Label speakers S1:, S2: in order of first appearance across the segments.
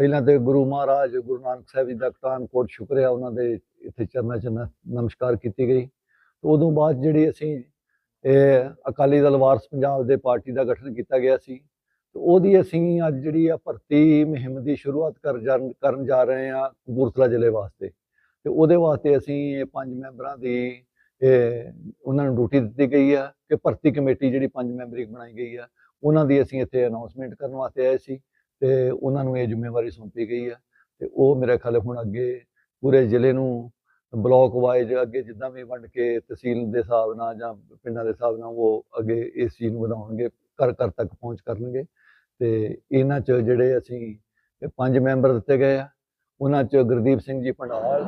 S1: ਪਹਿਲਾਂ ਤੇ ਗੁਰੂ ਮਹਾਰਾਜ, ਗੁਰੂ ਨਾਨਕ ਸਾਹਿਬ ਜੀ ਦਾ ਪਠਾਨਕੋਟ ਸ਼ੁਕਰਿਆ ਉਹਨਾਂ ਦੇ ਇੱਥੇ ਚਰਨਾਂ 'ਚ ਨਮਸਕਾਰ ਕੀਤੀ ਗਈ। ਤੇ ਉਦੋਂ ਬਾਅਦ ਜਿਹੜੀ ਅਸੀਂ ਅਕਾਲੀ ਦਲ ਵਾਰਸ ਪੰਜਾਬ ਦੇ ਪਾਰਟੀ ਦਾ ਗਠਨ ਕੀਤਾ ਗਿਆ ਸੀ। ਤੇ ਉਹਦੀ ਅਸੀਂ ਅੱਜ ਜਿਹੜੀ ਆ ਭਰਤੀ ਮੁਹਿੰਮ ਦੀ ਸ਼ੁਰੂਆਤ ਕਰ ਜਾਣ- ਕਰਨ ਜਾ ਰਹੇ ਹਾਂ ਕਪੂਰਥਲਾ ਜ਼ਿਲ੍ਹੇ ਵਾਸਤੇ। ਤੇ ਉਹਦੇ ਵਾਸਤੇ ਅਸੀਂ ਇਹ ਪੰਜ ਮੈਂਬਰਾਂ ਦੀ ਉਹਨਾਂ ਨੂੰ ਡਿਊਟੀ ਦਿੱਤੀ ਗਈ ਆ ਕਿ ਭਰਤੀ ਕਮੇਟੀ ਜਿਹੜੀ ਪੰਜ ਮੈਂਬਰੀ ਬਣਾਈ ਗਈ ਆ, ਉਹਨਾਂ ਦੀ ਅਸੀਂ ਇੱਥੇ ਅਨਾਉਂਸਮੈਂਟ ਕਰਨ ਵਾਸਤੇ ਆਏ ਸੀ। ਤੇ ਉਹਨਾਂ ਨੂੰ ਇਹ ਜ਼ਿੰਮੇਵਾਰੀ ਸੌਂਪੀ ਗਈ ਆ ਤੇ ਉਹ ਮੇਰਾ ਖਿਆਲ ਹੁਣ ਅੱਗੇ ਪੂਰੇ ਜ਼ਿਲ੍ਹੇ ਨੂੰ ਬਲਾਕ ਵਾਈਜ਼ ਅੱਗੇ ਜਿੱਦਾਂ ਵੀ ਵੰਡ ਕੇ ਤਹਿਸੀਲ ਦੇ ਹਿਸਾਬ ਨਾਲ ਜਾਂ ਪਿੰਡਾਂ ਦੇ ਹਿਸਾਬ ਨਾਲ ਉਹ ਅੱਗੇ ਇਸ ਚੀਜ਼ ਨੂੰ ਵਧਾਉਣਗੇ, ਘਰ ਘਰ ਤੱਕ ਪਹੁੰਚ ਕਰਨਗੇ। ਤੇ ਇਹਨਾਂ 'ਚ ਜਿਹੜੇ ਅਸੀਂ ਪੰਜ ਮੈਂਬਰ ਦਿੱਤੇ ਗਏ ਆ, ਉਹਨਾਂ 'ਚ ਗੁਰਦੀਪ ਸਿੰਘ ਜੀ ਭੰਡਾਲ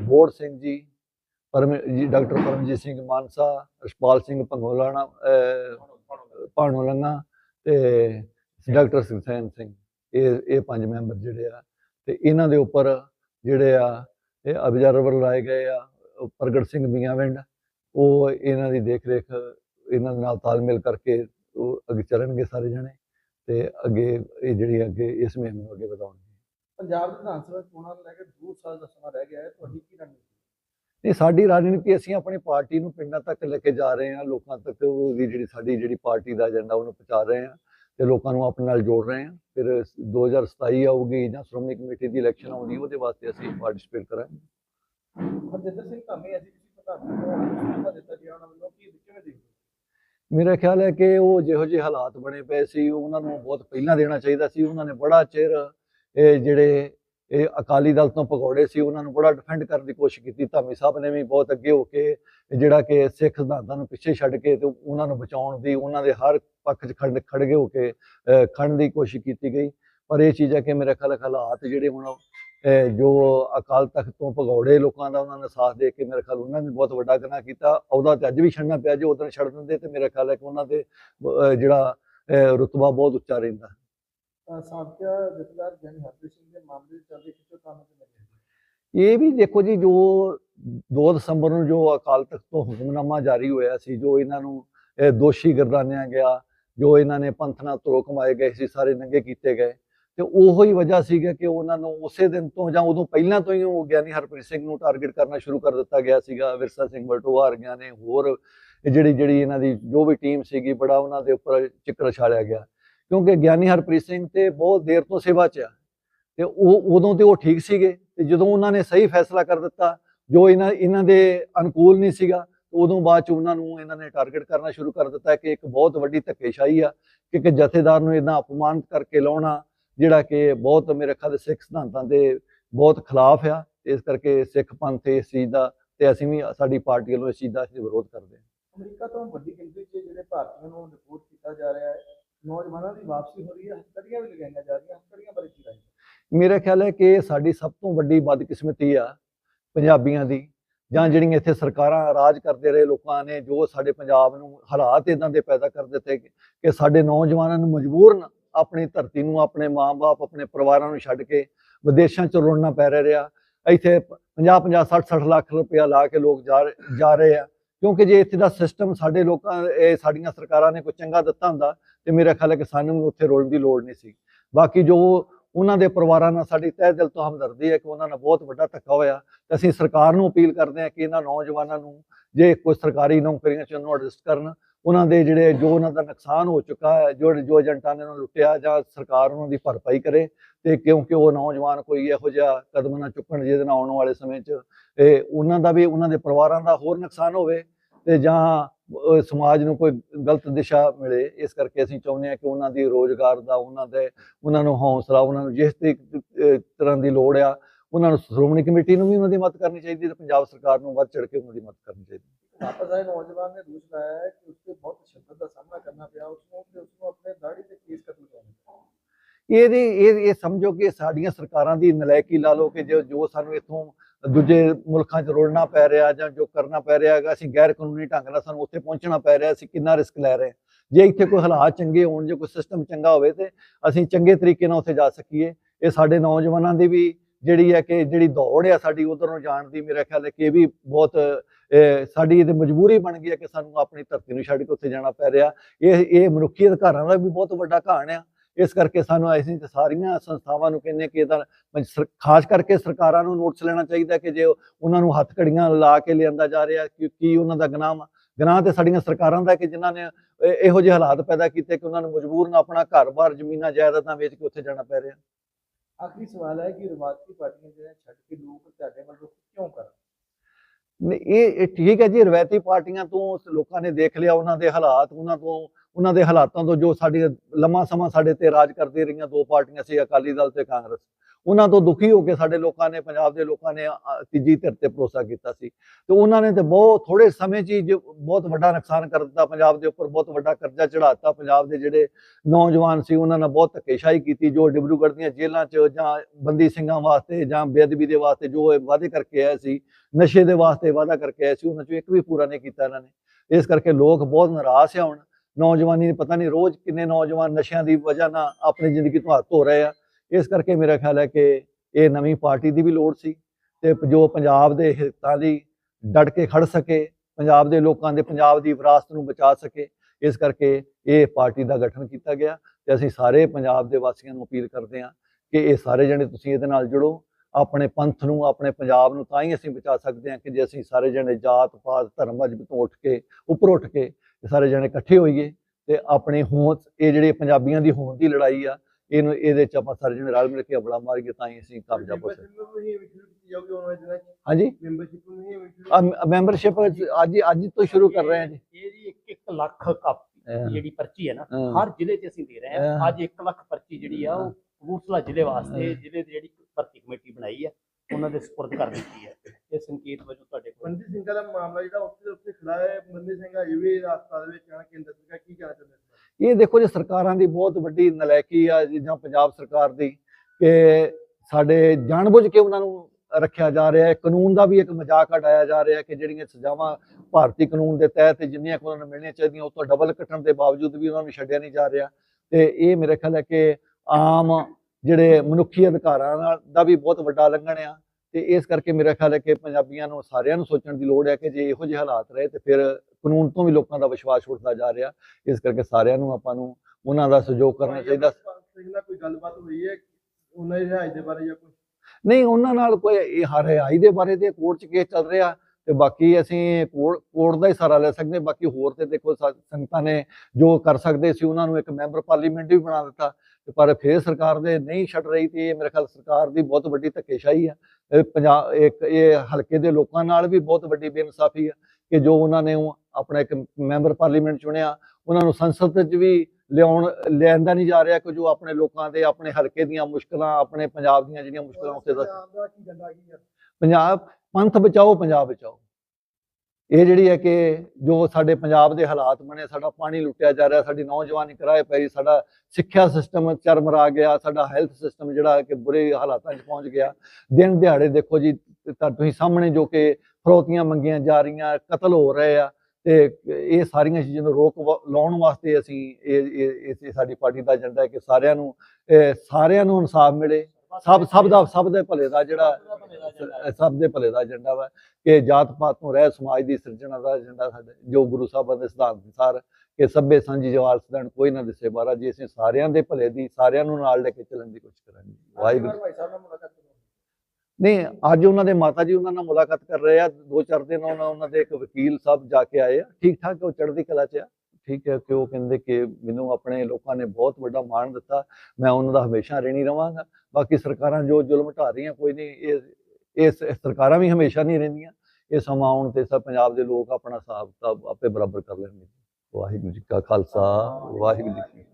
S1: ਬੋੜ ਸਿੰਘ ਜੀ, ਪਰਮ ਜੀ, ਡਾਕਟਰ ਪਰਮਜੀਤ ਸਿੰਘ ਮਾਨਸਾ ਰਸ਼ਪਾਲ ਸਿੰਘ ਭੰਗੋਲਾਣਾ ਭਾਣੋ ਲੰਗਾ ਤੇ ਡਾਕਟਰ ਸੁਖਸੈਨ ਸਿੰਘ ਇਹ ਇਹ ਪੰਜ ਮੈਂਬਰ ਜਿਹੜੇ ਆ ਤੇ ਇਹਨਾਂ ਦੇ ਉੱਪਰ ਜਿਹੜੇ ਆ ਇਹ ਅਬਜ਼ਰਵਰ ਲਾਏ ਗਏ ਆ ਪ੍ਰਗਟ ਸਿੰਘ ਮੀਆਂਵਿੰਡ ਉਹ ਇਹਨਾਂ ਦੀ ਦੇਖ ਰੇਖ ਇਹਨਾਂ ਦੇ ਨਾਲ ਤਾਲਮੇਲ ਕਰਕੇ ਉਹ ਅੱਗੇ ਚੱਲਣਗੇ ਸਾਰੇ ਜਣੇ ਤੇ ਅੱਗੇ ਇਹ ਜਿਹੜੀ ਅੱਗੇ ਇਸ ਮੁਹਿੰਮ ਨੂੰ ਅੱਗੇ ਵਧਾਉਣਗੇ।
S2: ਪੰਜਾਬ ਵਿਧਾਨ ਸਭਾ ਚੋਣਾਂ ਨੂੰ ਲੈ ਕੇ 2 ਸਾਲ ਦਾ ਸਮਾਂ ਰਹਿ ਗਿਆ ਹੈ ਤੁਹਾਡੀ ਕੀ ਰਣਨੀਤੀ?
S1: ਇਹ ਸਾਡੀ ਰਾਜਨੀਤੀ ਅਸੀਂ ਆਪਣੀ ਪਾਰਟੀ ਨੂੰ ਪਿੰਡਾਂ ਤੱਕ ਲੈ ਕੇ ਜਾ ਰਹੇ ਹਾਂ ਲੋਕਾਂ ਤੱਕ ਉਹਦੀ ਜਿਹੜੀ ਸਾਡੀ ਜਿਹੜੀ ਪਾਰਟੀ ਦਾ ਏਜੰਡਾ ਉਹਨੂੰ ਪਹੁੰਚਾ ਰਹੇ ਹਾਂ। ਤੇ ਲੋਕਾਂ ਨੂੰ ਆਪਣੇ ਨਾਲ ਜੋੜ ਰਹੇ ਹਾਂ। ਫਿਰ 2027 ਆਊਗੀ ਜਾਂ ਸ਼੍ਰੋਮਣੀ ਕਮੇਟੀ ਦੀ ਇਲੈਕਸ਼ਨ ਆਉਂਦੀ ਉਹਦੇ ਵਾਸਤੇ ਅਸੀਂ ਪਾਰਟਿਸਿਪੇਟ ਕਰਾਂਗੇ।
S2: ਹਰਜਿੰਦਰ ਸਿੰਘ ਧਾਮੀ ਅੱਜ ਕਿਸੇ ਪ੍ਰਧਾਨ ਨੂੰ ਅਸਤੀਫਾ ਦਿੱਤਾ ਗਿਆ ਉਹਨਾਂ ਵੱਲੋਂ ਕੀ ਕਿਵੇਂ ਦੇਖਦੇ ਹੋ?
S1: ਮੇਰਾ ਖਿਆਲ ਹੈ ਕਿ ਉਹ ਜਿਹੋ ਜਿਹੇ ਹਾਲਾਤ ਬਣੇ ਪਏ ਸੀ ਉਹਨਾਂ ਨੂੰ ਬਹੁਤ ਪਹਿਲਾਂ ਦੇਣਾ ਚਾਹੀਦਾ ਸੀ। ਉਹਨਾਂ ਨੇ ਬੜਾ ਚਿਰ ਇਹ ਜਿਹੜੇ ਇਹ ਅਕਾਲੀ ਦਲ ਤੋਂ ਪਕੌੜੇ ਸੀ ਉਹਨਾਂ ਨੂੰ ਬੜਾ ਡਿਫੈਂਡ ਕਰਨ ਦੀ ਕੋਸ਼ਿਸ਼ ਕੀਤੀ। ਧਾਮੀ ਸਾਹਿਬ ਨੇ ਵੀ ਬਹੁਤ ਅੱਗੇ ਹੋ ਕੇ ਜਿਹੜਾ ਕਿ ਸਿੱਖ ਸਿਧਾਂਤਾਂ ਨੂੰ ਪਿੱਛੇ ਛੱਡ ਕੇ ਤੇ ਉਹਨਾਂ ਨੂੰ ਬਚਾਉਣ ਦੀ ਉਹਨਾਂ ਦੇ ਹਰ ਪੱਖ 'ਚ ਖੜ ਖੜਗੇ ਹੋ ਕੇ ਅਹ, ਖੜਨ ਦੀ ਕੋਸ਼ਿਸ਼ ਕੀਤੀ ਗਈ। ਪਰ ਇਹ ਚੀਜ਼ ਹੈ ਕਿ ਮੇਰੇ ਖਿਆਲ ਹਾਲਾਤ ਜਿਹੜੇ ਹੁਣ ਜੋ ਅਕਾਲ ਤਖਤ ਤੋਂ ਭਗੌੜੇ ਲੋਕਾਂ ਦਾ ਉਹਨਾਂ ਨੇ ਸਾਥ ਦੇ ਕੇ ਮੇਰੇ ਖਿਆਲ ਉਹਨਾਂ ਨੇ ਬਹੁਤ ਵੱਡਾ ਗੁਨਾਹ ਕੀਤਾ। ਉਹਦਾ ਤੇ ਅੱਜ ਵੀ ਛੱਡਣਾ ਪਿਆ ਜੇ ਉਦੋਂ ਛੱਡ ਦਿੰਦੇ ਤੇ ਮੇਰੇ ਖਿਆਲ ਹੈ ਕਿ ਉਹਨਾਂ ਦੇ ਜਿਹੜਾ ਅਹ, ਰੁਤਬਾ ਬਹੁਤ ਉੱਚਾ ਰਹਿੰਦਾ।
S2: ਸਾਬਕਾ ਜਥੇਦਾਰ ਜਨ ਹਰਪ੍ਰੀਤ ਸਿੰਘ ਦੇ ਮਾਮਲੇ 'ਚ ਚੱਲਦੇ ਖਿੱਚੋ ਕੰਮ ਤੇ ਲੱਗੇ
S1: ਇਹ ਵੀ ਦੇਖੋ ਜੀ, ਜੋ 2 ਦਸੰਬਰ ਨੂੰ ਜੋ ਅਕਾਲ ਤਖਤ ਤੋਂ ਹੁਕਮਨਾਮਾ ਜਾਰੀ ਹੋਇਆ ਸੀ, ਜੋ ਇਹਨਾਂ ਨੂੰ ਦੋਸ਼ੀ ਗਰਦਾਨਿਆ ਗਿਆ, ਜੋ ਇਹਨਾਂ ਨੇ ਪੰਥ ਨਾਲ ਤਰੋ ਕਮਾਏ ਗਏ ਸੀ, ਸਾਰੇ ਨੰਗੇ ਕੀਤੇ ਗਏ। ਤੇ ਉਹੋ ਹੀ ਵਜ੍ਹਾ ਸੀਗਾ ਕਿ ਉਹਨਾਂ ਨੂੰ ਉਸੇ ਦਿਨ ਤੋਂ ਜਾਂ ਉਦੋਂ ਪਹਿਲਾਂ ਤੋਂ ਹੀ ਉਹ ਗਿਆਨੀ ਹਰਪ੍ਰੀਤ ਸਿੰਘ ਨੂੰ ਟਾਰਗੇਟ ਕਰਨਾ ਸ਼ੁਰੂ ਕਰ ਦਿੱਤਾ ਗਿਆ ਸੀਗਾ। ਵਿਰਸਾ ਸਿੰਘ ਬਲਟੋਆ ਵਰਗਿਆਂ ਨੇ ਹੋਰ ਜਿਹੜੀ ਜਿਹੜੀ ਇਹਨਾਂ ਦੀ ਜੋ ਵੀ ਟੀਮ ਸੀਗੀ, ਬੜਾ ਉਹਨਾਂ ਦੇ ਉੱਪਰ ਚਿੱਕਰ ਛਾਲਿਆ ਗਿਆ। ਕਿਉਂਕਿ ਗਿਆਨੀ ਹਰਪ੍ਰੀਤ ਸਿੰਘ ਤੇ ਬਹੁਤ ਦੇਰ ਤੋਂ ਸੇਵਾ 'ਚ ਆ ਤੇ ਉਹ ਉਦੋਂ ਤੇ ਉਹ ਠੀਕ ਸੀਗੇ ਤੇ ਜਦੋਂ ਉਹਨਾਂ ਨੇ ਸਹੀ ਫੈਸਲਾ ਕਰ ਦਿੱਤਾ, ਜੋ ਇਹਨਾਂ ਇਹਨਾਂ ਦੇ ਅਨੁਕੂਲ ਨਹੀਂ ਸੀਗਾ ਉਦੋਂ ਬਾਅਦ ਚ ਉਹਨਾਂ ਨੂੰ ਇਹਨਾਂ ਨੇ ਟਾਰਗੇਟ ਕਰਨਾ ਸ਼ੁਰੂ ਕਰ ਦਿੱਤਾ ਕਿ ਇੱਕ ਬਹੁਤ ਵੱਡੀ ਧੱਕੇਸ਼ਾਹੀ ਆ ਕਿ ਇੱਕ ਜਥੇਦਾਰ ਨੂੰ ਇਦਾਂ ਅਪਮਾਨਿਤ ਕਰਕੇ ਲਾਉਣਾ, ਜਿਹੜਾ ਕਿ ਬਹੁਤ ਮੇਰੇ ਖਿਆਲ ਸਿੱਖ ਸਿਧਾਂਤਾਂ ਦੇ ਬਹੁਤ ਖਿਲਾਫ ਆ ਇਸ ਕਰਕੇ ਸਿੱਖ ਪੰਥ ਇਸ ਚੀਜ਼ ਦਾ ਤੇ ਅਸੀਂ ਵੀ ਸਾਡੀ ਪਾਰਟੀ ਵੱਲੋਂ ਇਸ ਚੀਜ਼ ਦਾ ਵਿਰੋਧ ਕਰਦੇ ਹਾਂ।
S2: ਅਮਰੀਕਾ ਤੋਂ ਵੱਡੀ ਗਿਣਤੀ 'ਚ ਜਿਹੜੇ ਭਾਰਤੀਆਂ ਨੂੰ ਰਿਪੋਰਟ ਕੀਤਾ ਜਾ ਰਿਹਾ ਹੈ ਨੌਜਵਾਨਾਂ ਦੀ ਵਾਪਸੀ ਹੋ ਰਹੀ ਹੈ, ਹੱਕੜੀਆਂ ਵੀ ਲਗਾਈਆਂ ਜਾ ਰਹੀਆਂ, ਹੱਕੜੀਆਂ ਬਾਰੇ ਕੀ ਰਾਏ
S1: ਮੇਰਾ ਖਿਆਲ ਹੈ ਕਿ ਸਾਡੀ ਸਭ ਤੋਂ ਵੱਡੀ ਬਦਕਿਸਮਤੀ ਆ ਪੰਜਾਬੀਆਂ ਦੀ, ਜਾਂ ਜਿਹੜੀਆਂ ਇੱਥੇ ਸਰਕਾਰਾਂ ਰਾਜ ਕਰਦੇ ਰਹੇ ਲੋਕਾਂ ਨੇ, ਜੋ ਸਾਡੇ ਪੰਜਾਬ ਨੂੰ ਹਾਲਾਤ ਇਦਾਂ ਦੇ ਪੈਦਾ ਕਰ ਦਿੱਤੇ ਕਿ ਸਾਡੇ ਨੌਜਵਾਨਾਂ ਨੂੰ ਮਜਬੂਰਨ ਆਪਣੀ ਧਰਤੀ ਨੂੰ, ਆਪਣੇ ਮਾਂ-ਬਾਪ, ਆਪਣੇ ਪਰਿਵਾਰਾਂ ਨੂੰ ਛੱਡ ਕੇ ਵਿਦੇਸ਼ਾਂ ਚ ਰੁਲਣਾ ਪੈ ਰਿਹਾ ਇੱਥੇ 50 50 60 60 ਲੱਖ ਰੁਪਇਆ ਲਾ ਕੇ ਲੋਕ ਜਾ ਰਹੇ- ਜਾ ਰਹੇ ਆ। ਕਿਉਂਕਿ ਜੇ ਇੱਥੇ ਦਾ ਸਿਸਟਮ ਸਾਡੇ ਲੋਕਾਂ, ਇਹ ਸਾਡੀਆਂ ਸਰਕਾਰਾਂ ਨੇ ਕੋਈ ਚੰਗਾ ਦਿੱਤਾ ਹੁੰਦਾ ਤੇ ਮੇਰਾ ਖਿਆਲ ਹੈ ਕਿ ਸਾਨੂੰ ਵੀ ਉੱਥੇ ਰੋਲਣ ਦੀ ਲੋੜ ਨਹੀਂ ਸੀ। ਬਾਕੀ ਜੋ ਉਹਨਾਂ ਦੇ ਪਰਿਵਾਰਾਂ ਨਾਲ ਸਾਡੀ ਤਹਿ ਦਿਲ ਤੋਂ ਹਮਦਰਦੀ ਹੈ ਕਿ ਉਹਨਾਂ ਨਾਲ ਬਹੁਤ ਵੱਡਾ ਧੱਕਾ ਹੋਇਆ, ਤੇ ਅਸੀਂ ਸਰਕਾਰ ਨੂੰ ਅਪੀਲ ਕਰਦੇ ਹਾਂ ਕਿ ਇਹਨਾਂ ਨੌਜਵਾਨਾਂ ਨੂੰ ਜੇ ਕੋਈ ਸਰਕਾਰੀ ਨੌਕਰੀਆਂ 'ਚ ਉਹਨੂੰ ਐਡਜਸਟ ਕਰਨ, ਉਹਨਾਂ ਦੇ ਜਿਹੜੇ ਜੋ ਉਹਨਾਂ ਦਾ ਨੁਕਸਾਨ ਹੋ ਚੁੱਕਾ ਹੈ, ਜੋ ਜੋ ਏਜੰਟਾਂ ਨੇ ਉਹਨਾਂ ਨੂੰ ਲੁੱਟਿਆ ਜਾਂ ਸਰਕਾਰ ਉਹਨਾਂ ਦੀ ਭਰਪਾਈ ਕਰੇ, ਤੇ ਕਿਉਂਕਿ ਉਹ ਨੌਜਵਾਨ ਕੋਈ ਇਹੋ ਜਿਹਾ ਕਦਮ ਨਾ ਚੁੱਕਣ ਜਿਹਦੇ ਨਾਲ ਆਉਣ ਵਾਲੇ ਸਮੇਂ 'ਚ ਇਹ ਉਹਨਾਂ ਦਾ ਵੀ, ਉਹਨਾਂ ਦੇ ਪਰਿਵਾਰਾਂ ਦਾ ਹੋਰ ਨੁਕਸਾਨ ਹੋਵੇ ਤੇ ਜਾਂ ਸਮਾਜ ਨੂੰ ਕੋਈ ਗਲਤ ਦਿਸ਼ਾ ਮਿਲੇ ਇਸ ਕਰਕੇ ਅਸੀਂ ਚਾਹੁੰਦੇ ਹਾਂ ਕਿ ਉਹਨਾਂ ਦੀ ਰੋਜ਼ਗਾਰ ਦਾ ਉਹਨਾਂ ਦੇ ਉਹਨਾਂ ਨੂੰ ਹੌਸਲਾ ਉਹਨਾਂ ਨੂੰ ਜਿਸ ਤਰ੍ਹਾਂ ਦੀ ਲੋੜ ਆ ਉਹਨਾਂ ਨੂੰ ਸ਼੍ਰੋਮਣੀ ਕਮੇਟੀ ਨੂੰ ਵੀ ਉਹਨਾਂ ਦੀ ਮਦਦ ਕਰਨੀ ਚਾਹੀਦੀ ਤੇ ਪੰਜਾਬ ਸਰਕਾਰ ਨੂੰ ਵੱਧ ਚੜ ਕੇ ਉਹਨਾਂ ਦੀ ਮਦਦ ਕਰਨੀ ਚਾਹੀਦੀ ਹੈ।
S2: ਵਾਪਸ ਆਏ ਨੌਜਵਾਨ ਨੇ ਦੋਸ਼ ਲਾਇਆ ਹੈ ਕਿ ਉਸਤੇ ਬਹੁਤ ਸ਼ਿੱਦਤ ਦਾ ਸਾਹਮਣਾ ਕਰਨਾ ਪਿਆ ਉਸਨੂੰ ਤੇ ਉਸਨੂੰ ਆਪਣੇ ਦਾੜੀ ਤੇ ਕੇਸ ਕਤਲ ਕਰਨਾ
S1: ਇਹਦੇ ਇਹ ਇਹ ਸਮਝੋ ਕਿ ਸਾਡੀਆਂ ਸਰਕਾਰਾਂ ਦੀ ਨਲਾਇਕੀ ਲਾ ਲਓ ਕਿ ਜੋ ਜੋ ਸਾਨੂੰ ਇੱਥੋਂ ਦੂਜੇ ਮੁਲਕਾਂ 'ਚ ਰੋਲਣਾ ਪੈ ਰਿਹਾ ਜਾਂ ਜੋ ਕਰਨਾ ਪੈ ਰਿਹਾ ਹੈਗਾ, ਅਸੀਂ ਗੈਰ ਕਾਨੂੰਨੀ ਢੰਗ ਨਾਲ ਸਾਨੂੰ ਉੱਥੇ ਪਹੁੰਚਣਾ ਪੈ ਰਿਹਾ, ਅਸੀਂ ਕਿੰਨਾ ਰਿਸਕ ਲੈ ਰਹੇ ਹਾਂ? ਜੇ ਇੱਥੇ ਕੋਈ ਹਾਲਾਤ ਚੰਗੇ ਹੋਣ, ਜੇ ਕੋਈ ਸਿਸਟਮ ਚੰਗਾ ਹੋਵੇ ਤੇ ਅਸੀਂ ਚੰਗੇ ਤਰੀਕੇ ਨਾਲ ਉੱਥੇ ਜਾ ਸਕੀਏ। ਇਹ ਸਾਡੇ ਨੌਜਵਾਨਾਂ ਦੀ ਵੀ ਜਿਹੜੀ ਹੈ ਕਿ ਜਿਹੜੀ ਦੌੜ ਆ ਸਾਡੀ ਉਧਰ ਨੂੰ ਜਾਣ ਦੀ, ਮੇਰਾ ਖਿਆਲ ਹੈ ਕਿ ਇਹ ਵੀ ਬਹੁਤ ਸਾਡੀ ਇਹ ਮਜਬੂਰੀ ਬਣ ਗਈ ਹੈ ਕਿ ਸਾਨੂੰ ਆਪਣੀ ਧਰਤੀ ਨੂੰ ਛੱਡ ਕੇ ਉੱਥੇ ਜਾਣਾ ਪੈ ਰਿਹਾ। ਇਹ ਇਹ ਮਨੁੱਖੀ ਅਧਿਕਾਰਾਂ ਦਾ ਵੀ ਬਹੁਤ ਵੱਡਾ ਘਾਣ ਆ। ਇਸ ਕਰਕੇ ਸਾਨੂੰ ਅਸੀਂ ਤੇ ਸਾਰੀਆਂ ਸੰਸਥਾਵਾਂ ਨੂੰ ਕਹਿੰਦੇ ਕਿ ਇਹਦਾ ਖਾਸ ਕਰਕੇ ਸਰਕਾਰਾਂ ਨੂੰ ਨੋਟਿਸ ਲੈਣਾ ਚਾਹੀਦਾ ਕਿ ਜੇ ਉਹਨਾਂ ਨੂੰ ਹੱਥ ਘੜੀਆਂ ਲਾ ਕੇ ਲਿਆਂਦਾ ਜਾ ਰਿਹਾ ਕਿ ਕੀ ਉਹਨਾਂ ਦਾ ਗੁਨਾਹ ਗੁਨਾਹ ਤੇ ਸਾਡੀਆਂ ਸਰਕਾਰਾਂ ਦਾ ਕਿ ਜਿਨ੍ਹਾਂ ਨੇ ਇਹ- ਜਿਹੇ ਹਾਲਾਤ ਪੈਦਾ ਕੀਤੇ ਕਿ ਉਹਨਾਂ ਨੂੰ ਮਜਬੂਰਨ ਆਪਣਾ ਘਰ-ਬਾਰ ਜ਼ਮੀਨਾਂ ਜਾਇਦਾਦਾਂ ਵੇਚ ਕੇ ਉੱਥੇ ਜਾਣਾ ਪੈ ਰਿਹਾ।
S2: ਆਖਰੀ ਸਵਾਲ ਹੈ ਕਿ ਰਿਵਾਇਤੀ ਪਾਰਟੀਆਂ ਜਿਹੜੇ ਛੱਡ ਕੇ ਲੋਕ ਤੁਹਾਡੇ ਵੱਲ ਰੁਖ ਕਿਉਂ ਕਰਨ?
S1: ਇਹ ਠੀਕ ਹੈ ਜੀ ਰਵਾਇਤੀ ਪਾਰਟੀਆਂ ਤੋਂ ਲੋਕਾਂ ਨੇ ਦੇਖ ਲਿਆ ਉਹਨਾਂ ਦੇ ਹਾਲਾਤ ਉਹਨਾਂ ਤੋਂ ਉਹਨਾਂ ਦੇ ਹਾਲਾਤਾਂ ਤੋਂ ਜੋ ਸਾਡੀ ਲੰਮਾ ਸਮਾਂ ਸਾਡੇ ਤੇ ਰਾਜ ਕਰਦੀ ਰਹੀਆਂ ਦੋ ਪਾਰਟੀਆਂ ਸੀ, ਅਕਾਲੀ ਦਲ ਤੇ ਕਾਂਗਰਸ। ਉਹਨਾਂ ਤੋਂ ਦੁਖੀ ਹੋ ਕੇ ਸਾਡੇ ਲੋਕਾਂ ਨੇ, ਪੰਜਾਬ ਦੇ ਲੋਕਾਂ ਨੇ ਤੀਜੀ ਧਿਰ ਤੇ ਭਰੋਸਾ ਕੀਤਾ ਸੀ। ਤੇ ਉਹਨਾਂ ਨੇ ਤੇ ਬਹੁਤ ਥੋੜੇ ਸਮੇਂ 'ਚ ਹੀ ਜੋ ਬਹੁਤ ਵੱਡਾ ਨੁਕਸਾਨ ਕਰ ਦਿੱਤਾ ਪੰਜਾਬ ਦੇ ਉੱਪਰ, ਬਹੁਤ ਵੱਡਾ ਕਰਜ਼ਾ ਚੜਾਤਾ ਪੰਜਾਬ ਦੇ ਜਿਹੜੇ ਨੌਜਵਾਨ ਸੀ, ਉਹਨਾਂ ਨਾਲ ਬਹੁਤ ਧੱਕੇਸ਼ਾਹੀ ਕੀਤੀ, ਜੋ ਡਿਬਰੂਗੜ੍ਹ ਦੀਆਂ ਜੇਲ੍ਹਾਂ 'ਚ ਜਾਂ ਬੰਦੀ ਸਿੰਘਾਂ ਵਾਸਤੇ ਜਾਂ ਬੇਅਦਬੀ ਦੇ ਵਾਸਤੇ ਜੋ ਵਾਅਦੇ ਕਰਕੇ ਆਏ ਸੀ, ਨਸ਼ੇ ਦੇ ਵਾਸਤੇ ਵਾਅਦਾ ਕਰਕੇ ਆਏ ਸੀ, ਉਹਨਾਂ 'ਚੋਂ ਇੱਕ ਵੀ ਪੂਰਾ ਨਹੀਂ ਕੀਤਾ ਇਹਨਾਂ ਨੇ। ਇਸ ਕਰਕੇ ਲੋਕ ਬਹੁਤ ਨਾਰਾਜ਼ ਆ ਹੁਣ। ਨੌਜਵਾਨੀ ਨੂੰ ਪਤਾ ਨਹੀਂ ਰੋਜ਼ ਕਿੰਨੇ ਨੌਜਵਾਨ ਨਸ਼ਿਆਂ ਦੀ ਵਜ੍ਹਾ ਨਾਲ ਆਪਣੀ ਜ਼ਿੰਦਗੀ ਤੋਂ ਹੱਥ ਧੋ ਰਹੇ ਆ। ਇਸ ਕਰਕੇ ਮੇਰਾ ਖਿਆਲ ਹੈ ਕਿ ਇਹ ਨਵੀਂ ਪਾਰਟੀ ਦੀ ਵੀ ਲੋੜ ਸੀ ਤੇ ਜੋ ਪੰਜਾਬ ਦੇ ਹਿੱਤਾਂ ਲਈ ਡਟ ਕੇ ਖੜ ਸਕੇ, ਪੰਜਾਬ ਦੇ ਲੋਕਾਂ ਦੇ, ਪੰਜਾਬ ਦੀ ਵਿਰਾਸਤ ਨੂੰ ਬਚਾ ਸਕੇ, ਇਸ ਕਰਕੇ ਇਹ ਪਾਰਟੀ ਦਾ ਗਠਨ ਕੀਤਾ ਗਿਆ ਤੇ ਅਸੀਂ ਸਾਰੇ ਪੰਜਾਬ ਦੇ ਵਾਸੀਆਂ ਨੂੰ ਅਪੀਲ ਕਰਦੇ ਹਾਂ ਕਿ ਇਹ ਸਾਰੇ ਜਣੇ ਤੁਸੀਂ ਇਹਦੇ ਨਾਲ ਜੁੜੋ, ਆਪਣੇ ਪੰਥ ਨੂੰ, ਆਪਣੇ ਪੰਜਾਬ ਨੂੰ ਤਾਂ ਹੀ ਅਸੀਂ ਬਚਾ ਸਕਦੇ ਹਾਂ ਕਿ ਜੇ ਅਸੀਂ ਸਾਰੇ ਜਣੇ ਜਾਤ ਪਾਤ ਧਰਮ ਮਜਬ ਤੋਂ ਉੱਠ ਕੇ, ਉੱਪਰ ਉੱਠ ਕੇ ਇਹ ਸਾਰੇ ਜਣੇ ਇਕੱਠੇ ਹੋਈਏ ਤੇ ਆਪਣੀ ਹੋਂਦ ਇਹ ਜਿਹੜੇ ਪੰਜਾਬੀਆਂ ਦੀ ਹੋਂਦ ਦੀ ਲੜਾਈ ਆ ਇਹਨੂੰ ਇਹਦੇ ਚ ਆਪਾਂ ਸਾਰੇ ਜਣੇ ਰਲ ਮਿਲ ਕੇ ਹਮਲਾ ਮਾਰੀਏ ਤਾਂ ਹੀ ਅਸੀਂ ਕਾਮਯਾਬ ਹੋ ਸਕਦੇ ਹਾਂਜੀ
S2: ਮੈਂਬਰਸ਼ਿਪ
S1: ਅੱਜ ਅੱਜ ਤੋਂ ਸ਼ੁਰੂ ਕਰ ਰਹੇ ਹਾਂ ਜੀ
S3: ਇਹ ਜੀ 1 ਲੱਖ ਕਾਪੀ। ਜਿਹੜੀ ਪਰਚੀ ਹੈ ਨਾ। ਹਰ ਜ਼ਿਲ੍ਹੇ 'ਚ ਅਸੀਂ ਦੇ ਰਹੇ ਹਾਂ। ਅੱਜ 1 ਲੱਖ ਪਰਚੀ ਜਿਹੜੀ ਆ ਉਹ ਕਪੂਰਥਲਾ ਜ਼ਿਲ੍ਹੇ ਵਾਸਤੇ। ਜ਼ਿਲ੍ਹੇ ਦੀ ਜਿਹੜੀ ਭਰਤੀ ਕਮੇਟੀ ਬਣਾਈ ਹੈ ਉਹਨਾਂ ਦੇ ਸਪੁਰਦ ਕਰ ਦਿੱਤੀ ਹੈ। ਇਹ ਸੰਕੇਤ ਵਜੋਂ ਤੁਹਾਡੇ ਕੋਲ
S2: ਬੰਦੀ ਸਿੰਘਾਂ ਦਾ ਮਾਮਲਾ ਜਿਹੜਾ ਉੱਥੇ ਦੇ ਉੱਥੇ ਖੜਾ ਹੈ ਬੰਦੀ ਸਿੰਘ ਅਜੇ ਵੀ ਹਸਪਤਾਲ ਦੇ ਵਿੱਚ ਆਣਾ ਕੇਂਦਰ ਸਰਕਾਰ ਕੀ ਕਹਿਣਾ ਚਾਹੁੰਦੇ?
S1: ਇਹ ਦੇਖੋ ਜੀ ਸਰਕਾਰਾਂ ਦੀ ਬਹੁਤ ਵੱਡੀ ਨਲਾਇਕੀ ਆ ਜਾਂ ਪੰਜਾਬ ਸਰਕਾਰ ਦੀ ਕਿ ਸਾਡੇ ਜਾਣਬੁੱਝ ਕੇ ਉਹਨਾਂ ਨੂੰ ਰੱਖਿਆ ਜਾ ਰਿਹਾ ਹੈ। ਕਾਨੂੰਨ ਦਾ ਵੀ ਇੱਕ ਮਜ਼ਾਕ ਉਡਾਇਆ ਜਾ ਰਿਹਾ ਹੈ ਕਿ ਜਿਹੜੀਆਂ ਸਜ਼ਾਵਾਂ ਭਾਰਤੀ ਕਾਨੂੰਨ ਦੇ ਤਹਿਤ ਜਿੰਨੀਆਂ ਕੁ ਉਹਨਾਂ ਨੂੰ ਮਿਲਣੀਆਂ ਚਾਹੀਦੀਆਂ ਉਹ ਤੋਂ ਡਬਲ ਕੱਟਣ ਦੇ ਬਾਵਜੂਦ ਵੀ ਉਹਨਾਂ ਨੂੰ ਛੱਡਿਆ ਨਹੀਂ ਜਾ ਰਿਹਾ। ਤੇ ਇਹ ਮੇਰੇ ਖਿਆਲ ਹੈ ਕਿ ਆਮ ਜਿਹੜੇ ਮਨੁੱਖੀ ਅਧਿਕਾਰਾਂ ਨਾਲ ਦਾ ਵੀ ਬਹੁਤ ਵੱਡਾ ਲੰਘਣ ਆ। ਤੇ ਇਸ ਕਰਕੇ ਮੇਰਾ ਖਿਆਲ ਹੈ ਕਿ ਪੰਜਾਬੀਆਂ ਨੂੰ ਸਾਰਿਆਂ ਨੂੰ ਸੋਚਣ ਦੀ ਲੋੜ ਹੈ ਕਿ ਜੇ ਇਹੋ ਜਿਹੇ ਹਾਲਾਤ ਰਹੇ ਤੇ ਫਿਰ ਕਾਨੂੰਨ ਤੋਂ ਵੀ ਲੋਕਾਂ ਦਾ ਵਿਸ਼ਵਾਸ ਉੱਠਦਾ ਜਾ ਰਿਹਾ। ਇਸ ਕਰਕੇ ਸਾਰਿਆਂ ਨੂੰ ਆਪਾਂ ਨੂੰ ਉਹਨਾਂ ਦਾ ਸਹਿਯੋਗ ਕਰਨਾ ਚਾਹੀਦਾ।
S2: ਕੋਈ ਗੱਲਬਾਤ ਹੋਈ ਹੈ ਉਹਨਾਂ ਦੀ ਰਿਹਾਈ ਦੇ ਬਾਰੇ ਜਾਂ ਕੁਝ
S1: ਨਹੀਂ ਉਹਨਾਂ ਨਾਲ ਕੋਈ ਇਹ ਹਰ ਰਿਹਾਈ ਦੇ ਬਾਰੇ ਤੇ ਕੋਰਟ 'ਚ ਕੇਸ ਚੱਲ ਰਿਹਾ ਤੇ ਬਾਕੀ ਅਸੀਂ ਕੋਰਟ ਦਾ ਹੀ ਸਹਾਰਾ ਲੈ ਸਕਦੇ ਬਾਕੀ ਹੋਰ ਤੇ ਦੇਖੋ ਸੰਗਤਾਂ ਨੇ ਜੋ ਕਰ ਸਕਦੇ ਸੀ ਉਹਨਾਂ ਨੂੰ ਇੱਕ ਮੈਂਬਰ ਪਾਰਲੀਮੈਂਟ ਵੀ ਬਣਾ ਦਿੱਤਾ। ਪਰ ਫਿਰ ਸਰਕਾਰ ਦੇ ਨਹੀਂ ਛੱਡ ਰਹੀ ਤੇ ਇਹ ਮੇਰੇ ਖਿਆਲ ਸਰਕਾਰ ਦੀ ਬਹੁਤ ਵੱਡੀ ਧੱਕੇਸ਼ਾਹੀ ਆ। ਪੰਜਾਬ ਇੱਕ ਇਹ ਹਲਕੇ ਦੇ ਲੋਕਾਂ ਨਾਲ ਵੀ ਬਹੁਤ ਵੱਡੀ ਬੇਇਨਸਾਫੀ ਆ ਕਿ ਜੋ ਉਹਨਾਂ ਨੇ ਆਪਣਾ ਇੱਕ ਮੈਂਬਰ ਪਾਰਲੀਮੈਂਟ ਚੁਣਿਆ ਉਹਨਾਂ ਨੂੰ ਸੰਸਦ ਵਿੱਚ ਵੀ ਲਿਆਉਣ ਲਿਆਂਦਾ ਨਹੀਂ ਜਾ ਰਿਹਾ ਕਿ ਜੋ ਆਪਣੇ ਲੋਕਾਂ ਦੇ ਆਪਣੇ ਹਲਕੇ ਦੀਆਂ ਮੁਸ਼ਕਲਾਂ ਆਪਣੇ ਪੰਜਾਬ ਦੀਆਂ ਜਿਹੜੀਆਂ ਮੁਸ਼ਕਲਾਂ
S2: ਪੰਜਾਬ ਦਾ
S1: ਪੰਜਾਬ ਪੰਥ ਬਚਾਓ ਪੰਜਾਬ ਬਚਾਓ। ਇਹ ਜਿਹੜੀ ਹੈ ਕਿ ਜੋ ਸਾਡੇ ਪੰਜਾਬ ਦੇ ਹਾਲਾਤ ਬਣੇ, ਸਾਡਾ ਪਾਣੀ ਲੁੱਟਿਆ ਜਾ ਰਿਹਾ, ਸਾਡੀ ਨੌਜਵਾਨੀ ਕਿਰਾਏ ਪਈ ਸਾਡਾ ਸਿੱਖਿਆ ਸਿਸਟਮ ਚਰਮਰਾ ਗਿਆ, ਸਾਡਾ ਹੈਲਥ ਸਿਸਟਮ ਜਿਹੜਾ ਕਿ ਬੁਰੇ ਹਾਲਾਤਾਂ 'ਚ ਪਹੁੰਚ ਗਿਆ। ਦਿਨ ਦਿਹਾੜੇ ਦੇਖੋ ਜੀ, ਤਾਂ ਤੁਸੀਂ ਸਾਹਮਣੇ ਜੋ ਕਿ ਫਰੋਤੀਆਂ ਮੰਗੀਆਂ ਜਾ ਰਹੀਆਂ, ਕਤਲ ਹੋ ਰਹੇ ਆ, ਤੇ ਇਹ ਸਾਰੀਆਂ ਚੀਜ਼ਾਂ ਨੂੰ ਰੋਕ ਵਾ- ਲਾਉਣ ਵਾਸਤੇ ਅਸੀਂ ਇਹ ਇਹ ਸਾਡੀ ਪਾਰਟੀ ਦਾ ਏਜੰਡਾ ਹੈ ਕਿ ਸਾਰਿਆਂ ਨੂੰ ਸਾਰਿਆਂ ਨੂੰ ਇਨਸਾਫ ਮਿਲੇ। ਸਭ ਸਭ ਦਾ ਸਭ ਦੇ ਭਲੇ ਦਾ ਜਿਹੜਾ ਸਭ ਦੇ ਭਲੇ ਦਾ ਏਜੰਡਾ ਵਾ ਕਿ ਜਾਤ ਪਾਤ ਤੋਂ ਰਹਿ ਸਮਾਜ ਦੀ ਸਿਰਜਣਾ ਦਾ ਏਜੰਡਾ ਸਾਡਾ ਜੋ ਗੁਰੂ ਸਾਹਿਬਾਂ ਦੇ ਸਿਧਾਂਤ ਅਨੁਸਾਰ ਕਿ ਸਭੇ ਸਾਂਝੀ ਜਵਾਲ ਸਦਨ ਕੋਈ ਨਾ ਦਿਸੇ ਬਾਰਾ ਜੀ ਅਸੀਂ ਸਾਰਿਆਂ ਦੇ ਭਲੇ ਦੀ ਸਾਰਿਆਂ ਨੂੰ ਨਾਲ ਲੈ ਕੇ ਚੱਲਣ ਦੀ ਕੋਸ਼ਿਸ਼ ਕਰਾਂਗੇ। ਵਾਹਿਗੁਰੂ। ਨਹੀਂ ਅੱਜ ਉਹਨਾਂ ਦੇ ਮਾਤਾ ਜੀ ਉਹਨਾਂ ਨਾਲ ਮੁਲਾਕਾਤ ਕਰ ਰਹੇ ਆ ਦੋ ਚਾਰ ਦਿਨ ਉਹਨਾਂ ਉਹਨਾਂ ਦੇ ਇੱਕ ਵਕੀਲ ਸਾਹਿਬ ਜਾ ਕੇ ਆਏ ਆ ਠੀਕ ਠਾਕ ਉਹ ਚੜ੍ਹਦੀ ਕਲਾ 'ਚ ਆ। ਠੀਕ ਹੈ ਕਿ ਉਹ ਕਹਿੰਦੇ ਕਿ ਮੈਨੂੰ ਆਪਣੇ ਲੋਕਾਂ ਨੇ ਬਹੁਤ ਵੱਡਾ ਮਾਣ ਦਿੱਤਾ ਮੈਂ ਉਹਨਾਂ ਦਾ ਹਮੇਸ਼ਾ ਰਹਿਣੀ ਰਵਾਂਗਾ। ਬਾਕੀ ਸਰਕਾਰਾਂ ਜੋ ਜ਼ੁਲਮ ਢਾ ਰਹੀਆਂ ਕੋਈ ਨਹੀਂ ਇਹ ਇਹ ਸਰਕਾਰਾਂ ਵੀ ਹਮੇਸ਼ਾ ਨਹੀਂ ਰਹਿੰਦੀਆਂ। ਇਹ ਸਮਾਂ ਆਉਣ ਤੇ ਸਭ ਪੰਜਾਬ ਦੇ ਲੋਕ ਆਪਣਾ ਹਿਸਾਬ ਕਿਤਾਬ ਆਪੇ ਬਰਾਬਰ ਕਰ ਲੈਣਗੇ। ਵਾਹਿਗੁਰੂ ਜੀ ਕਾ ਖਾਲਸਾ ਵਾਹਿਗੁਰੂ ਜੀ